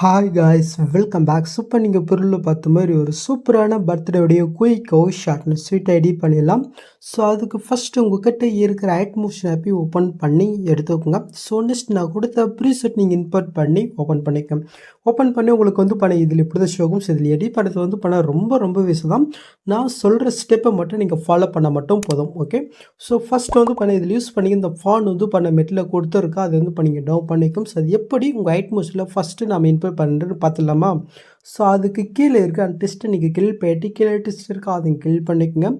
Hi guys welcome back super நீங்கள் பொருளில் பார்த்த மாதிரி ஒரு சூப்பரான பர்த்டேவுடைய குயிக்கோ ஷார்ட்னு ஸ்வீட் ஐடி பண்ணிடலாம். ஸோ அதுக்கு ஃபஸ்ட்டு உங்ககிட்ட இருக்கிற ஐட் மூஷன் ஆப்பி ஓப்பன் பண்ணி எடுத்துக்கோங்க. ஸோ நெக்ஸ்ட் நான் கொடுத்த ப்ரீசெட் நீங்கள் இன்பர்ட் பண்ணி ஓப்பன் பண்ணிக்கோங்க. ஓப்பன் பண்ணி உங்களுக்கு வந்து பண்ண இதில் இப்படி தான் ஷோகும் ஸோ இதில் எடி பண்ணுறது வந்து பண்ண ரொம்ப ரொம்ப வேஸ்ட் தான் நான் சொல்கிற ஸ்டெப்பை மட்டும் நீங்கள் ஃபாலோ பண்ண மட்டும் போதும் ஓகே ஸோ ஃபஸ்ட் வந்து பண்ண இதில் யூஸ் பண்ணி இந்த ஃபான் வந்து பண்ண மெட்டில் கொடுத்துருக்கா. அது வந்து பண்ணிங்க டவுன் பண்ணிக்கும் ஸோ அது எப்படி உங்கள் ஐட் மூஷனில் ஃபஸ்ட்டு நம்ம இன்பர்ட் பண்ணுறது பார்த்துடலாமா ஸோ அதுக்கு கீழே இருக்க அந்த டிஸ்ட்டை நீங்கள் கில் போயிட்டு கீழே டெஸ்ட் இருக்கா அதை கில் பண்ணிக்கோங்க.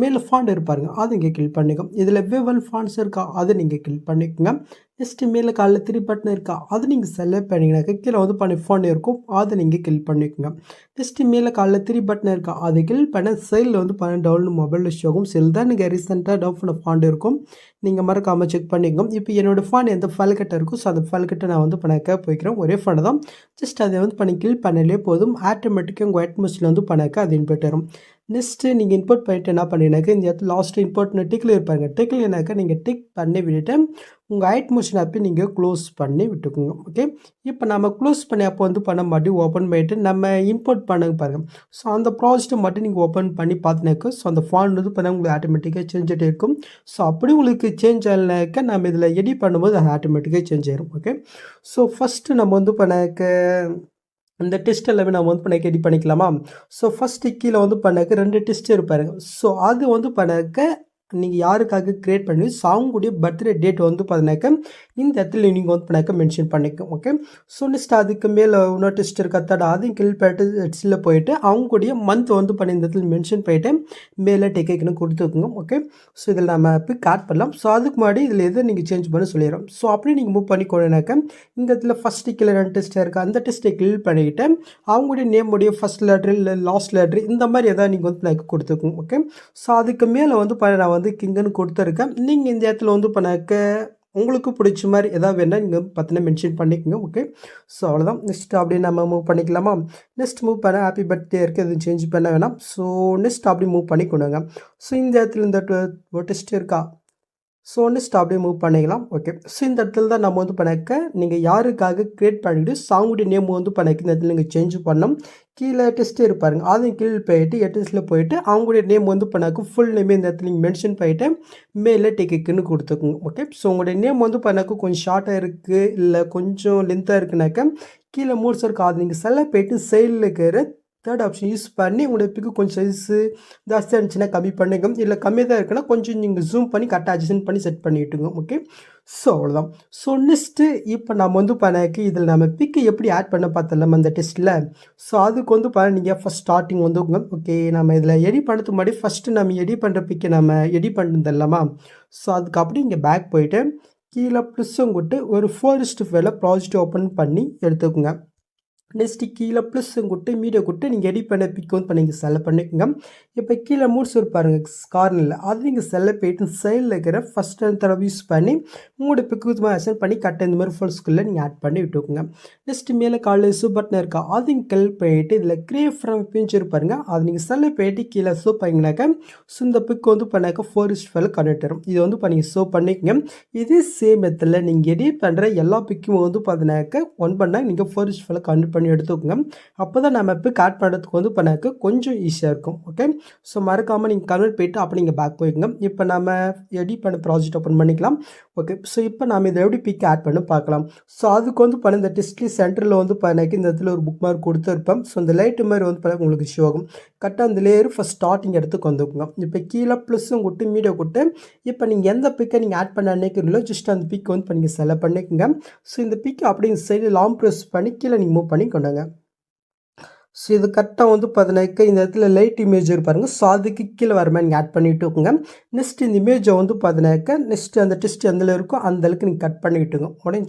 மேலே ஃபாண்ட் இருப்பாருங்க அதை இங்கே கில் பண்ணிக்கோங்க. இதில் வெவல் ஃபாண்ட்ஸ் இருக்கா அதை நீங்கள் கில் பண்ணிக்கோங்க. நெக்ஸ்ட்டு மேலே காலில் த்ரீ பட்டன் இருக்கா அது நீங்கள் செலக்ட் பண்ணிங்கனாக்கா கீழே வந்து பண்ணி ஃபோன் இருக்கும் அதை நீங்கள் கில் பண்ணிக்கோங்க. நெக்ஸ்ட்டு மேலே காலில் த்ரீ பட்டன் இருக்கா அதை கில் பண்ண செல்லில் வந்து பண்ண டவுன் மொபைலில் ஷோகும் செல் தான். நீங்கள் ரீசெண்டாக டவுன் பண்ண ஃபாண்ட் இருக்கும். நீங்கள் மறக்காமல் செக் பண்ணிக்கோங்க. இப்போ என்னோடய ஃபாண்ட் எந்த ஃபல்கட்டை இருக்கும் ஸோ அந்த ஃபல்கட்டை நான் வந்து பண்ணக்க போய்க்கிறேன். ஒரே ஃபாண்ட் தான். ஜஸ்ட் அதை வந்து பண்ணி கில் பண்ணலே போதும் ஆட்டோமேட்டிக்காக உங்கள் அட்மோஸ்டில் வந்து பண்ணாக்க அது இன்புட் வரும். நெக்ஸ்ட்டு நீங்கள் இன்புட் பண்ணிட்டு என்ன பண்ணினாக்க இந்த இடத்துல லாஸ்ட்டு இன்புட்னு டிக்கில் இருப்பாங்க டிக்கில் என்னாக்க நீங்கள் டிக் பண்ணி விட்டுட்டு உங்கள் அட்மோஷன் ஆப்பை நீங்கள் க்ளோஸ் பண்ணி விட்டுக்கோங்க. ஓகே இப்போ நம்ம க்ளோஸ் பண்ணி அப்போ வந்து பண்ண மாட்டி ஓப்பன் பண்ணிவிட்டு நம்ம இம்போர்ட் பண்ண பாருங்கள் ஸோ அந்த ப்ராஜெக்ட்டை மட்டும் நீங்கள் ஓப்பன் பண்ணி பார்த்தினாக்க ஸோ அந்த ஃபாண்ட் வந்து பண்ண உங்களுக்கு ஆட்டோமேட்டிக்காக சேஞ்ச் ஆகிட்டே இருக்கும். ஸோ அப்படி உங்களுக்கு சேஞ்ச் ஆகலைனாக்க நம்ம இதில் எடிட் பண்ணும்போது அது ஆட்டோமேட்டிக்காக சேஞ்ச் ஆகிடும் ஓகே ஸோ ஃபஸ்ட்டு நம்ம வந்து பண்ணாக்க இந்த டெஸ்ட் எல்லாமே நம்ம வந்து பண்ண எடிட் பண்ணிக்கலாமா? ஸோ ஃபஸ்ட்டு கீழே வந்து பண்ணாக்க ரெண்டு டெஸ்ட் இருப்பாருங்க ஸோ அது வந்து பண்ணாக்க நீங்கள் யாருக்காக க்ரியேட் பண்ணி சாங்குடைய பர்த்டே டேட் வந்து பார்த்தினாக்க இந்த இடத்துல நீங்கள் வந்து பண்ணாக்க மென்ஷன் பண்ணிக்கும் ஓகே ஸோ நெக்ஸ்ட் அதுக்கு மேலே இன்னொரு டெஸ்ட் இருக்கா? தடா அதையும் கில் பண்ணிட்டு ஹெட்ஸில் போயிட்டு அவங்களுடைய மந்த் வந்து பண்ணி இந்த இடத்துல மென்ஷன் பண்ணிவிட்டு மேலே டிக்கெட்னு கொடுத்துக்குங்க ஓகே ஸோ இதில் நம்ம பிக் ஆட் பண்ணலாம். ஸோ அதுக்கு முன்னாடி இதில் எதை நீங்கள் சேஞ்ச் பண்ண சொல்லிடுறோம். ஸோ அப்படியே நீங்கள் மூவ் பண்ணிக்கோனாக்க இந்த இடத்துல ஃபஸ்ட்டு கீழே ரெண்டு டெஸ்ட்டாக இருக்குது அந்த டெஸ்ட்டை கில் பண்ணிக்கிட்டு அவங்களுடைய நேமுடைய ஃபஸ்ட் லெட்ரு இல்லை லாஸ்ட் லெட்ரு இந்த மாதிரி எதாவது நீங்கள் வந்து எனக்கு கொடுத்துக்கோங்க ஓகே ஸோ அதுக்கு மேலே வந்து பண்ண நான் வந்து கிங்குன்னு கொடுத்துருக்கேன். நீங்கள் இந்த இடத்துல வந்து பண்ணாக்க உங்களுக்கு பிடிச்ச மாதிரி எதாவது வேணால் நீங்கள் பார்த்தீங்கன்னா மென்ஷன் பண்ணிக்கோங்க ஓகே ஸோ அவ்வளோதான் நெக்ஸ்ட் அப்படியே நம்ம மூவ் பண்ணிக்கலாமா? நெக்ஸ்ட் மூவ் பண்ண ஹாப்பி பர்த்டே இருக்குது எதுவும் சேஞ்ச் பண்ண வேணாம். ஸோ நெக்ஸ்ட் அப்படி மூவ் பண்ணி கொண்டுங்க ஸோ இந்த இடத்துல இந்த டெஸ்ட் இருக்கா? ஸோ வந்து அப்படியே மூவ் பண்ணிக்கலாம். ஓகே ஸோ இந்த இடத்துல தான் நம்ம வந்து பண்ணிக்க நீங்கள் யாருக்காக க்ரியேட் பண்ணிவிட்டு சாங்குடைய நேம் வந்து பண்ணிக்க இந்த இடத்துல நீங்கள் சேஞ்ச் பண்ணோம் கீழே டெஸ்ட்டே இருப்பாருங்க. அதையும் கீழே போயிட்டு எட்டஸில் போயிட்டு அவங்களுடைய நேம் வந்து பண்ணாக்க ஃபுல் நேமே இந்த இடத்துல நீங்கள் மென்ஷன் பண்ணிவிட்டு மேலே டிக்கெட்டுன்னு கொடுத்துக்குங்க. ஓகே ஸோ உங்களுடைய நேம் வந்து பண்ணாக்க கொஞ்சம் ஷார்ட்டாக இருக்குது இல்லை கொஞ்சம் லென்த்தாக இருக்குனாக்க கீழே மூட்ஸ் இருக்குது அது நீங்கள் செல்ல போயிட்டு சைடில் இருக்கிற தேர்ட் ஆப்ஷன் யூஸ் பண்ணி உங்களுடைய பிக்கு கொஞ்சம் சைஸு ஜாஸ்தியாக இருந்துச்சுன்னா கம்மி பண்ணுங்க. இல்லை கம்மியாக தான் இருக்குன்னா கொஞ்சம் நீங்கள் ஜூம் பண்ணி கரெக்டாக அட்ஜஸ்ட் பண்ணி செட் பண்ணிவிட்டுங்க ஓகே ஸோ அவ்வளோதான் ஸோ நெக்ஸ்ட்டு இப்போ நம்ம வந்து பண்ணக்கு இதில் நம்ம பிக்கு எப்படி ஆட் பண்ண பார்த்தலாம் அந்த டெஸ்ட்டில் ஸோ அதுக்கு வந்து பண்ண நீங்கள் ஃபஸ்ட் ஸ்டார்டிங் வந்து ஓகே நம்ம இதில் எடி பண்ணுறதுக்கு முன்னாடி ஃபஸ்ட்டு நம்ம எடி பண்ணுற பிக்கை நம்ம எடி பண்ணுறது இல்லாமா ஸோ அதுக்கு அப்படி இங்கே பேக் போயிட்டு கீழே ப்ளஸ்ஸும் கூட்டு ஒரு ஃபோரிஸ்ட் ஃபேல ப்ராஜெக்ட் ஓப்பன் பண்ணி எடுத்துக்கோங்க. நெக்ஸ்ட்டு கீழே ப்ளஸ்ஸும் கொட்டு மீடியோ கொட்டு நீங்கள் எடிட் பண்ண பிக் வந்து பண்ணிங்க செலக்ட் பண்ணிக்கோங்க. இப்போ கீழே மூட்ஸ் இருப்பாருங்க கார்னரில் அது நீங்கள் செலக்ட் போயிட்டு சைடில் இருக்கிற ஃபஸ்ட் தடவை யூஸ் பண்ணி உங்களோட பிக்கு வந்து அசன் பண்ணி கட்ட இந்த மாதிரி ஃபுல் ஸ்கில்ல நீங்கள் ஆட் பண்ணி விட்டுக்கோங்க. நெக்ஸ்ட்டு மேலே காலில் சூ பட்டன் இருக்கா அதையும் கல் பண்ணிட்டு இதில் கிரே ஃப்ரம் பிஞ்சு இருப்பாருங்க அது நீங்கள் செலக்ட் போயிட்டு கீழே சோப் பண்ணிங்கனாக்கா ஸோ இந்த வந்து பண்ணாக்க ஃபோரிஸ்ட் ஃபைல் கனெக்ட் வரும் இது வந்து பண்ணி ஷோ பண்ணிக்கோங்க. இதே சேம் நீங்கள் எடிட் பண்ணுற எல்லா பிக்கும் வந்து பார்த்தினாக்க ஒன் பண்ணால் நீங்கள் ஃபோரிஸ்ட் ஃபைலை கன்வெர்ட் பண்ணி எடுத்துக்கோங்க. அப்போ தான் நம்ம இப்போ ஆட் பண்ணுறதுக்கு வந்து பண்ணாக்க கொஞ்சம் ஈஸியாக இருக்கும். ஓகே ஸோ மறக்காமல் நீங்கள் கன்வெர்ட் போயிட்டு அப்போ நீங்கள் பேக் போய்க்குங்க. இப்போ நம்ம எடிட் பண்ண ப்ராஜெக்ட் ஓப்பன் பண்ணிக்கலாம். ஓகே ஸோ இப்போ நம்ம இதை எப்படி பிக் ஆட் பண்ணி பார்க்கலாம். ஸோ அதுக்கு வந்து பண்ண இந்த டிஸ்ட்லி சென்டரில் வந்து எனக்கு இந்த இடத்துல ஒரு புக் மார்க் கொடுத்துருப்பேன். ஸோ இந்த லைட்டு மாதிரி வந்து பண்ண உங்களுக்கு ஷோ ஆகும். கரெக்டாக அந்த லேயர் ஃபஸ்ட் ஸ்டார்டிங் எடுத்துக்கு வந்துக்குங்க. இப்போ கீழே ப்ளஸ்ஸும் கொட்டு மீடியோ கொட்டு. இப்போ நீங்கள் எந்த பிக்கை நீங்கள் ஆட் பண்ண நினைக்கிறீங்களோ ஜஸ்ட் அந்த பிக் வந்து இப்போ நீங்கள் செலக்ட் பண்ணிக்கோங்க. ஸோ இந்த பிக் அப்படிங்க சைடு லாங் ப்ரெஸ் பண்ணி கீழே நீங்கள் மூவ் பண்ணி கொண்டாங்க. ஸோ இது கரெக்டாக வந்து பார்த்தீங்கன்னாக்க இந்த இடத்துல லைட் இமேஜ் இருப்பாருங்க ஸோ அதுக்கு கீழே வர மாதிரி நீங்கள் ஆட் பண்ணிட்டுக்கோங்க. இருக்கோங்க நெக்ஸ்ட் இந்த இமேஜை வந்து பார்த்தீங்கன்னாக்க நெக்ஸ்ட் அந்த டெஸ்ட் எந்த இருக்கோ அந்த அளவுக்கு நீங்கள் கட் பண்ணிக்கிட்டுங்க உடனே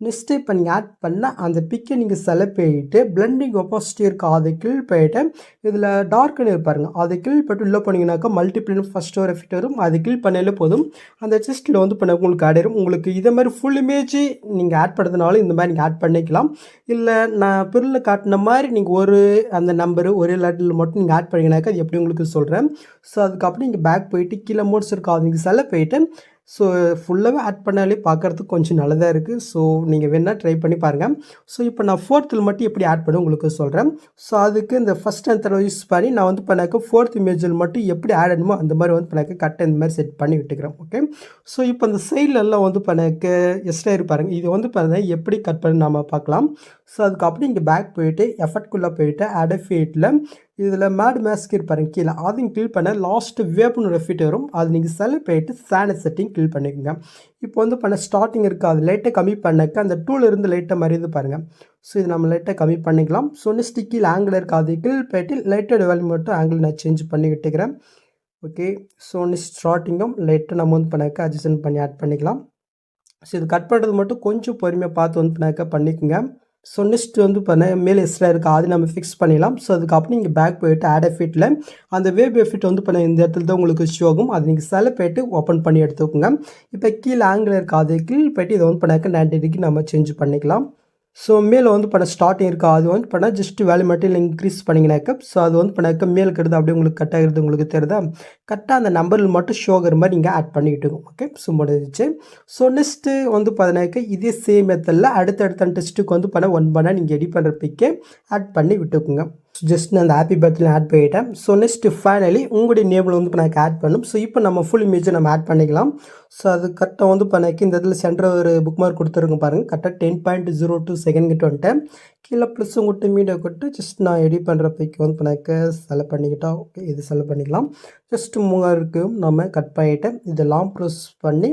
நெக்ஸ்ட் இப்போ நீங்கள் ஆட் பண்ண அந்த பிக்கை நீங்கள் செலக்ட் பண்ணிட்டு பிளண்டிங் ஒப்பாசிட்டி இருக்கா அதை கிளில் போயிட்டு இதில் டார்க்னு இருப்பாருங்க அதை கில் போட்டு உள்ளே போனீங்கன்னாக்கா மல்டிப்ளின் ஃபஸ்ட் ஒரு எஃபெக்ட் வரும். அதை கில் பண்ணாலே போதும். அந்த டெஸ்ட்டில் வந்து பண்ண உங்களுக்கு ஆடிடும் உங்களுக்கு இதை மாதிரி ஃபுல் இமேஜ் நீங்கள் ஆட் பண்ணுறதுனாலும் இந்த மாதிரி நீங்கள் ஆட் பண்ணிக்கலாம். இல்லை நான் பொருளில் காட்டின மாதிரி நீங்கள் ஒரு அந்த நம்பரு ஒரே லெட்டரில் மட்டும் நீங்கள் ஆட் பண்ணிங்கனாக்கா அது எப்படி உங்களுக்கு சொல்கிறேன் ஸோ அதுக்கப்புறம் நீங்கள் பேக் போயிட்டு கீழே மோட்ஸ் இருக்கா நீங்கள் செலக்ட் போயிட்டு ஸோ ஃபுல்லாகவே ஆட் பண்ணாலே பார்க்குறதுக்கு கொஞ்சம் நல்லதாக இருக்குது ஸோ நீங்கள் வேணால் ட்ரை பண்ணி பாருங்கள் ஸோ இப்போ நான் ஃபோர்த்தில் மட்டும் எப்படி ஆட் பண்ண உங்களுக்கு சொல்கிறேன் ஸோ அதுக்கு இந்த ஃபஸ்ட் அண்ட் யூஸ் பண்ணி நான் வந்து பண்ணாக்க ஃபோர்த் இமேஜில் மட்டும் எப்படி ஆட் ஆடணுமோ அந்த மாதிரி வந்து பண்ணாக்க கரெக்டாக இந்த மாதிரி செட் பண்ணி விட்டுக்கிறேன். ஓகே ஸோ இப்போ அந்த சைட்லெல்லாம் வந்து பண்ணாக்க எக்ஸ்ட்ரா இருப்பாருங்க இது வந்து பார்த்தா எப்படி கட் பண்ணி நம்ம பார்க்கலாம். ஸோ அதுக்கப்புறம் இங்கே பேக் போயிட்டு எஃபர்ட்குள்ளே போயிட்டு அடஃபேட்டில் இதில் மேட் மேஸ்க் இருப்பாருங்க கீழே. அதையும் கில் பண்ண லாஸ்ட் வேப்னு ஒரு ஃபிட் வரும். அது நீங்கள் செலக்ட் பண்ணிட்டு சேனல் செட்டிங் கிளிக் பண்ணிக்கோங்க. இப்போ வந்து பண்ண ஸ்டார்டிங் இருக்குது அது லைட்டை கம்மி பண்ணக்க அந்த டூல் இருந்து லைட்டை மாதிரி பாருங்கள் ஸோ இது நம்ம லைட்டாக கம்மி பண்ணிக்கலாம். ஸோ நெக்ஸ்ட் கீழே ஆங்கிள் இருக்குது அது கில் போயிட்டு லைட்டோட வேல்யூ மட்டும் ஆங்கிள் நான் சேஞ்ச் பண்ணி ஓகே ஸோ நெக்ஸ்ட் ஸ்டார்டிங்கும் லைட்டாக நம்ம வந்து பண்ணாக்க அட்ஜஸ்ட் பண்ணி ஆட் பண்ணிக்கலாம். ஸோ இது கட் பண்ணுறது மட்டும் கொஞ்சம் பொறுமையாக பார்த்து வந்து பண்ணாக்க பண்ணிக்கோங்க. ஸோ நெக்ஸ்ட் வந்து பண்ண மேலே எக்ஸ்ட்ரா இருக்குது அது நம்ம ஃபிக்ஸ் பண்ணிடலாம். ஸோ அதுக்கப்புறம் நீங்கள் பேக் போயிட்டு ஆட் எஃபிட்டில் அந்த வேப் எஃபிட் வந்து பண்ண இந்த இடத்துல தான் உங்களுக்கு ஷோ ஆகும். அது நீங்கள் செல போயிட்டு ஓப்பன் பண்ணி எடுத்துக்கோங்க. இப்போ கீழே ஆங்கிள் இருக்காது அது கீழ் போயிட்டு இதை வந்து பண்ணாக்க நைன்டி டிகிரி நம்ம சேஞ்ச் பண்ணிக்கலாம். ஸோ மேலே வந்து பண்ண ஸ்டார்டிங் இருக்கா? அது வந்து பண்ணால் ஜஸ்ட் வேல்யூ மட்டும் இன்க்ரீஸ் பண்ணிங்கனாக்கா ஸோ அது வந்து பண்ணாக்க மேல் இருக்கிறது அப்படியே உங்களுக்கு கட் ஆகிறது உங்களுக்கு தெரியுதா கரெக்டாக அந்த நம்பரில் மட்டும் ஷோகர் மாதிரி நீங்கள் ஆட் பண்ணிக்கிட்டு ஓகே ஸோ முடிஞ்சிச்சு. ஸோ நெக்ஸ்ட்டு வந்து பார்த்தீங்கன்னாக்க இதே சேம் மெத்தடில் அடுத்தடுத்த டெஸ்ட்டுக்கு வந்து பண்ண ஒன் பண்ணால் நீங்கள் எடி பண்ணுற பிக்கே ஆட் பண்ணி விட்டுக்குங்க. ஜஸ்ட் நான் அந்த ஹாப்பி பர்த்டே ஆட் பண்ணிட்டேன். ஸோ நெக்ஸ்ட்டு ஃபைனலி உங்களுடைய நேபிள் வந்து இப்போ எனக்கு ஆட் பண்ணும் ஸோ இப்போ நம்ம ஃபுல் இமேஜை நம்ம ஆட் பண்ணிக்கலாம். ஸோ அது கரெக்டாக வந்து பண்ணக்கு இந்த இதில் சென்டர் ஒரு புக் மார்க் கொடுத்துருங்க பாருங்கள் கரெக்டாக ten point zero two second கிட்ட வந்துட்டேன் கீழே ப்ளஸ் உங்கள்கிட்ட மீடியா கொட்டு ஜஸ்ட் நான் எடிட் பண்ணுற பைக்கு வந்து பண்ணாக்க செலக்ட் பண்ணிக்கிட்டா ஓகே இது செலக்ட் பண்ணிக்கலாம். ஜஸ்ட் மூணாருக்கு நம்ம கட் பண்ணிவிட்டேன் லாங் ப்ரெஸ் பண்ணி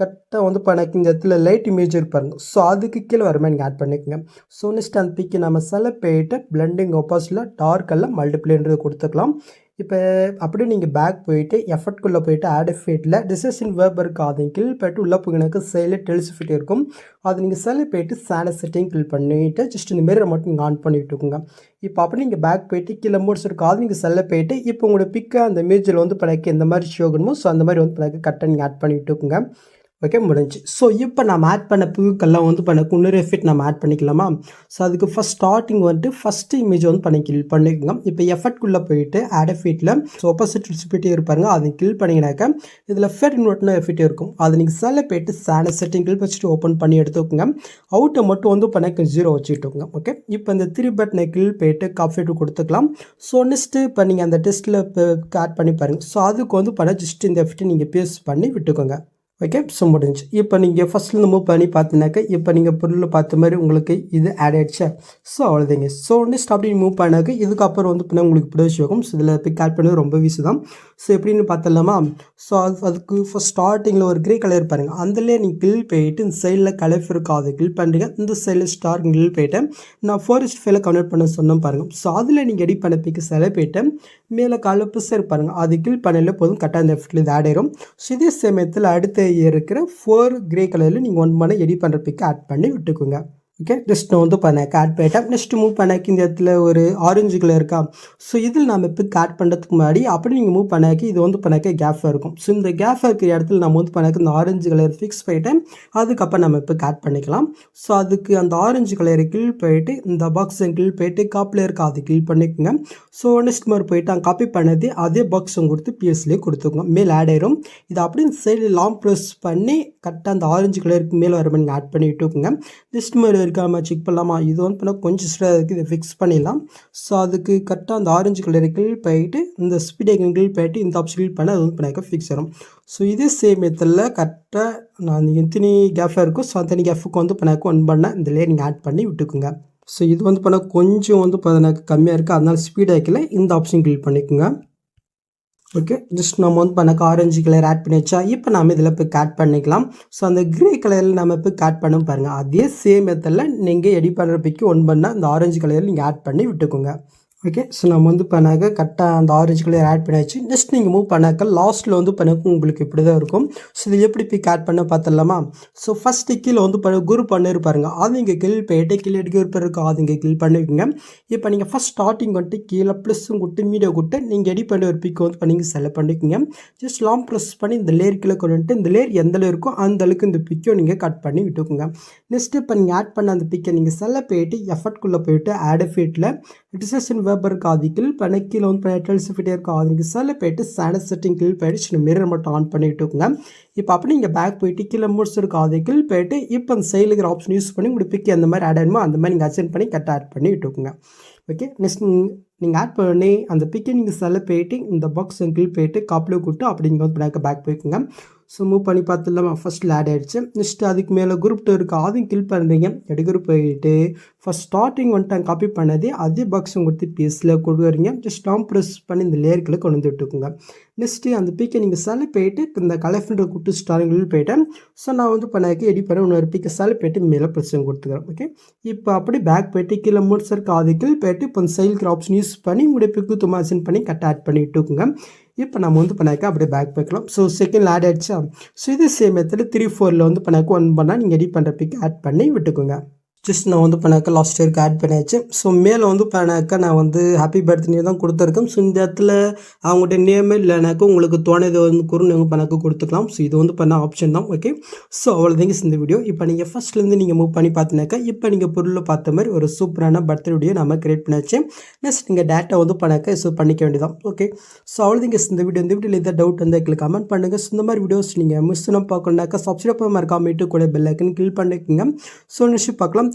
கரெக்டாக வந்து பண்ணக்கு இந்த இடத்துல லைட் இமேஜ் இருப்பாருங்க ஸோ அதுக்கு கீழே வர மாதிரி நீங்கள் ஆட் பண்ணிக்கோங்க. ஸோ நெக்ஸ்ட் அந்த பிக்கு நம்ம செலக்ட் போயிட்டு பிளண்டிங் ஆப்போசிட்டில் டார்க்கெல்லாம் மல்டிப்ளேன்றது கொடுத்துக்கலாம். இப்போ அப்படியே நீங்கள் பேக் போயிட்டு எஃபர்ட்குள்ளே போயிட்டு ஆட் ஃபீட்டில் டிசஷன் வேர்ப் இருக்குது அதை போய்ட்டு போயிட்டு உள்ளே போயிஎனக்கு சைடில் டெலிசிஃபிட் இருக்கும். அது நீங்கள் சில போயிட்டு சேன செட்டிங் கில் பண்ணிவிட்டு ஜஸ்ட் இந்த மாரி மட்டும் நீங்கள் ஆன் பண்ணி விட்டுக்கோங்க இப்போ அப்படி நீங்கள் பேக் போயிட்டு கீழே மோட்ஸ் இருக்கும் அது நீங்கள் செல்ல போயிட்டு இப்போ உங்களோட பிக்கை அந்த இமேஜில் வந்து பழக்க எந்த மாதிரி ஷோகணுமோ ஸோ அந்த மாதிரி வந்து பழக்க கரெக்டாக நீங்கள் ஆட் பண்ணி விட்டுக்கோங்க ஓகே முடிஞ்சு. ஸோ இப்போ நம்ம ஆட் பண்ண புதுக்கெல்லாம் வந்து பண்ண இன்னொரு எஃபெக்ட் நம்ம ஆட் பண்ணிக்கலாமா? ஸோ அதுக்கு ஃபஸ்ட் ஸ்டார்டிங் வந்துட்டு ஃபஸ்ட்டு இமேஜ் வந்து பண்ணி கில் பண்ணிக்கோங்க. இப்போ எஃபெக்ட்குள்ளே போயிட்டு ஆட் எஃபெக்ட்டில் ஸோ ஆப்போசிட் ரிசிபிட்டே இருப்பாருங்க அதை கில் பண்ணிங்கனாக்கா இதில் ஃபெட் நோட்னு எஃபெக்ட் இருக்கும். அது நீங்கள் செல்ல போயிட்டு சேன செட்டிங் கில் வச்சுட்டு ஓப்பன் பண்ணி எடுத்துக்கோங்க. அவுட்டை மட்டும் வந்து பண்ண ஜீரோ வச்சுக்கிட்டுங்க ஓகே இப்போ இந்த த்ரீ பட்டனை கில் போயிட்டு காஃபேட்டு கொடுத்துக்கலாம். ஸோ நெக்ஸ்ட்டு இப்போ நீங்கள் அந்த டெஸ்ட்டில் இப்போ ஆட் பண்ணி பாருங்கள் ஸோ அதுக்கு வந்து பண்ண ஜஸ்ட் இந்த எஃபெக்ட்டை நீங்கள் பேஸ் பண்ணி விட்டுக்கோங்க. ஓகே ஸோ முடிஞ்சு. இப்போ நீங்கள் ஃபஸ்ட்லேருந்து மூவ் பண்ணி பார்த்தீங்கன்னாக்க இப்போ நீங்கள் பொருள் பார்த்த மாதிரி உங்களுக்கு இது ஆட் ஆகிடுச்சு ஸோ அவ்வளோதாங்க ஸோ நெக்ஸ்ட் அப்படி மூவ் பண்ணாக்க இதுக்கப்புறம் வந்து பின்னா உங்களுக்கு பிடிச்சி ஆகும் ஸோ இதில் பிக் ஆட் பண்ணது ரொம்ப வீசு தான். ஸோ எப்படின்னு பார்த்தலாமா ஸோ அது அதுக்கு ஃபஸ்ட் ஸ்டார்டிங்கில் ஒரு க்ரே கலர் பாருங்கள் அதுலேயே நீங்கள் கில் போயிட்டு இந்த சைடில் கலர் இருக்கும் அதை கில் பண்ணுறீங்க இந்த சைடில் ஸ்டார் கில் போயிட்டு நான் ஃபாரஸ்ட் ஃபைல கன்வெர்ட் பண்ண சொன்னேன் பாருங்கள் ஸோ அதில் நீங்கள் எடிட் பண்ண பிக்கு சில போயிட்டு மேலே கால பிசர் பாருங்கள் அது கில் பண்ணல போதும். கரெக்டாக அந்த எஃபெக்டில் இது ஆட் ஆயிரும். ஸோ இதே சமயத்தில் அடுத்த இருக்கிற ஃபோர் கிரே கலரில் நீங்கள் ஒன் பண்ண எடிட் பண்ணுற பிக்கை ஆட் பண்ணி விட்டுக்குங்க. ஓகே நெக்ஸ்ட் நான் வந்து பண்ணேன் ஆட் போயிட்டேன் நெக்ஸ்ட் மூவ் பண்ணாக்கி இந்த இடத்துல ஒரு ஆரஞ்சு கலர் இருக்கா? ஸோ இதில் நம்ம இப்போ ஆட் பண்ணுறதுக்கு முன்னாடி அப்படி நீங்கள் மூவ் பண்ணாக்கி இது வந்து பண்ணாக்க கேஃபாக இருக்கும். ஸோ இந்த கேஃபாக இருக்கிற இடத்துல நம்ம வந்து பண்ணாக்க இந்த ஆரஞ்சு கலர் ஃபிக்ஸ் போயிட்டேன் அதுக்கப்புறம் நம்ம இப்போ ஆட் பண்ணிக்கலாம். ஸோ அதுக்கு அந்த ஆரஞ்சு கலரை கில் போயிட்டு இந்த பாக்ஸை கீழ் போயிட்டு காப்பில் இருக்க அது கில் பண்ணிக்கோங்க. ஸோ நெக்ஸ்ட் மாதிரி போயிட்டு அங்கே காப்பி பண்ணது அதே பாக்ஸும் கொடுத்து பிஎஸ்லேயே கொடுத்துக்கோங்க. மேல் ஆட் ஆயிரும். இது அப்படியே சைடில் லாங் ப்ரெஸ் பண்ணி கரெக்டாக அந்த ஆரஞ்சு கலருக்கு மேலே வர மாதிரி ஆட் பண்ணி விட்டுக்கோங்க. நெக்ஸ்ட் மாதிரி இருக்காமல் செக் பண்ணலாமா? இது வந்து பண்ணால் கொஞ்சம் ஸ்பீடாக இருக்குது இதை ஃபிக்ஸ் பண்ணிடலாம். ஸோ அதுக்கு கரெக்டாக அந்த ஆரஞ்சு கலருக்கு கிளில் போயிட்டு இந்த ஸ்பீடை கிளில் போயிட்டு இந்த ஆப்ஷன் கிளில் பண்ணால் அது வந்து பண்ணாக்க ஃபிக்ஸ் ஆகும் ஸோ இதே சேம் மெத்தடில் கரெக்டாக நான் எத்தனை கேஃபாக இருக்கோ ஸோ அத்தனை கேஃபுக்கு வந்து பண்ணாக்க ஒன் பண்ண இந்த லே நீங்கள் ஆட் பண்ணி விட்டுக்குங்க. ஸோ இது வந்து பண்ணால் கொஞ்சம் வந்து பார்த்தீங்கன்னா கம்மியாக இருக்குது அதனால் ஸ்பீடாக ஆக்கல இந்த ஆப்ஷன் கிளிக் பண்ணிக்கோங்க. ஓகே ஜஸ்ட் நம்ம வந்து பண்ணக்க ஆரஞ்சு கலர் ஆட் பண்ணி வச்சா இப்போ நம்ம இதில் போய் ஆட் பண்ணிக்கலாம். ஸோ அந்த க்ரே கலரில் நம்ம போய் ஆட் பண்ண பாருங்கள் அதே சேம் மெத்தடில் நீங்கள் எடிட் பண்ணுற பிக்கு ஒன் பண்ணால் அந்த ஆரஞ்சு கலரில் நீங்கள் ஆட் பண்ணி விட்டுக்கோங்க. ஓகே ஸோ நம்ம வந்து பண்ணாக்க கரெக்டாக அந்த ஆரஞ்சு கலர் ஆட் பண்ணியாச்சு. நெக்ஸ்ட் நீங்கள் மூவ் பண்ணாக்க லாஸ்ட்டில் வந்து பண்ணாக்க உங்களுக்கு இப்படி தான் இருக்கும். ஸோ இது எப்படி பிக் ஆட் பண்ண பார்த்துடலாமா? ஸோ ஃபஸ்ட்டு கீழே வந்து பண்ண குரு பண்ணிரு பாருங்க. அது இங்கே கில் போயிட்டு கீழே எடுக்க இருப்பார் இருக்கும் அது இங்கே கில் பண்ணுவீங்க இப்போ நீங்கள் ஃபஸ்ட் ஸ்டார்டிங் வந்துட்டு கீழே ப்ளஸ்ஸும் கொடுத்து மீடியோ கொடுத்து நீங்கள் எடி பண்ணி ஒரு பிக் வந்து பண்ணி செலக்ட் பண்ணிக்கோங்க. ஜஸ்ட் லாங் ப்ரெஸ் பண்ணி இந்த லேர் கீழே கொண்டு இந்த லேர் எந்த இருக்கோ அந்த அளவுக்கு இந்த பிக்கை நீங்கள் கட் பண்ணி விட்டுக்கோங்க. நெக்ஸ்ட் இப்போ நீங்கள் ஆட் பண்ண அந்த பிக்கை நீங்கள் செல்ல போயிட்டு எஃபர்ட்குள்ளே போயிட்டு ஆட் ஃபீட்டில் டிசஷன் வேப்பர் இருக்க கில் பண்ண கீழே வந்து பண்ண டுவெல் ஃபிட்டே இருக்க ஆதிக்கு சில போயிட்டு சேனல் செட்டிங் கீழ் போயிட்டு சின்ன மிரர் மட்டும் ஆன் பண்ணிட்டு இருக்குங்க. இப்போ அப்படி நீங்கள் பேக் போயிட்டு கீழே முடிச்சு இருக்க ஆதிக்கில் போயிட்டு இப்போ அந்த சைடில் ஆப்ஷன் யூஸ் பண்ணி உங்களுக்கு பிக்கி அந்த மாதிரி ஆட் ஆகணுமோ அந்த மாதிரி நீங்கள் அசென்ட் பண்ணி கரெக்டாக ஆட் பண்ணி ஓகே நெக்ஸ்ட் நீங்கள் ஆட் பண்ணி அந்த பிக்கை நீங்கள் செல்ல போயிட்டு இந்த பாக்ஸ் கீழ் போயிட்டு காப்பில் கூட்டு அப்படி நீங்கள் வந்து பேக் பேக் போய்க்குங்க. ஸோ மூவ் பண்ணி பார்த்துலாமா ஃபஸ்ட்டில் ஆட் ஆகிடுச்சு நெக்ஸ்ட் அதுக்கு மேலே குரூப் டூ இருக்குது அதையும் கில் பண்ணுறீங்க எடுக்கிற போயிட்டு ஃபஸ்ட் ஸ்டார்டிங் வந்துட்டு காப்பி பண்ணதே அதே பாக்ஸ் கொடுத்து பீஸில் கொடுக்குறீங்க. ஜஸ்ட் ஸ்டாம் ப்ரெஸ் பண்ணி இந்த லேயர்களை கொண்டு வந்து விட்டுக்குங்க. நெக்ஸ்ட்டு அந்த பீக்கை நீங்கள் செல போயிட்டு இந்த கலெக்ஷன் கூட்டு ஸ்டாரிங்களில் போயிட்டேன். ஸோ நான் வந்து பண்ணாக்கி எடி பண்ண இன்னொரு பீக்கை செல போயிட்டு மேலே பிரச்சனை கொடுத்துக்கிறேன். ஓகே இப்போ அப்படி பேக் போயிட்டு கீழே காது அதுக்கு போயிட்டு இப்போ செயல்கிற ஆப்ஷன் யூஸ் பண்ணி உங்களுடைய பிக்கு பண்ணி கட் ஆட் பண்ணி விட்டுக்குங்க. இப்போ நம்ம வந்து பண்ணாக்க அப்படியே பேக் வைக்கலாம் ஸோ செகண்ட் ஆட் ஆகிடுச்சா ஸோ இதே சேம் மெத்தடில் த்ரீ ஃபோரில் வந்து பண்ணாக்க ஒன் பண்ணால் நீங்கள் எடிட் பண்ணுற பிக் ஆட் பண்ணி விட்டுக்கோங்க. ஜஸ்ட் நான் வந்து பண்ணாக்க லாஸ்ட் இயருக்கு ஆட் பண்ணியாச்சு. ஸோ மேலே வந்து பண்ணாக்க நான் வந்து ஹாப்பி பர்த்டே தான் கொடுத்துருக்கேன். ஸோ இந்த இடத்துல அவங்கள்ட்ட நேமே இல்லைனாக்கா உங்களுக்கு தோணுது வந்து குரு நீங்கள் பண்ணாக்க கொடுத்துக்கலாம். ஸோ இது வந்து பண்ண ஆப்ஷன் தான். ஓகே ஸோ அவ்வளோதாங்க இந்த வீடியோ இப்போ நீங்கள் ஃபஸ்ட்லேருந்து நீங்கள் மூவ் பண்ணி பார்த்தினாக்கா இப்போ நீங்கள் பொருளை பார்த்த மாதிரி ஒரு சூப்பரான பர்த்டே வீடியோ நம்ம கிரியேட் பண்ணியாச்சு. நெக்ஸ்ட் நீங்கள் டேட்டா வந்து பண்ணாக்க ஸோ பண்ணிக்க வேண்டியதான் ஓகே ஸோ அவ்வளோதாங்க இந்த வீடியோ இந்த வீடியோவில் எதாவது டவுட் வந்து எங்களுக்கு கமெண்ட் பண்ணுங்கள் ஸோ இந்த மாதிரி வீடியோஸ் நீங்கள் மிஸ் பண்ண பார்க்கணுனாக்கா சப்ஸ்கிரைப் பண்ண மறக்காம கூட பெல் ஐக்கன் கிளிக் பண்ணிக்கோங்க. ஸோ நினச்சி பார்க்கலாம்.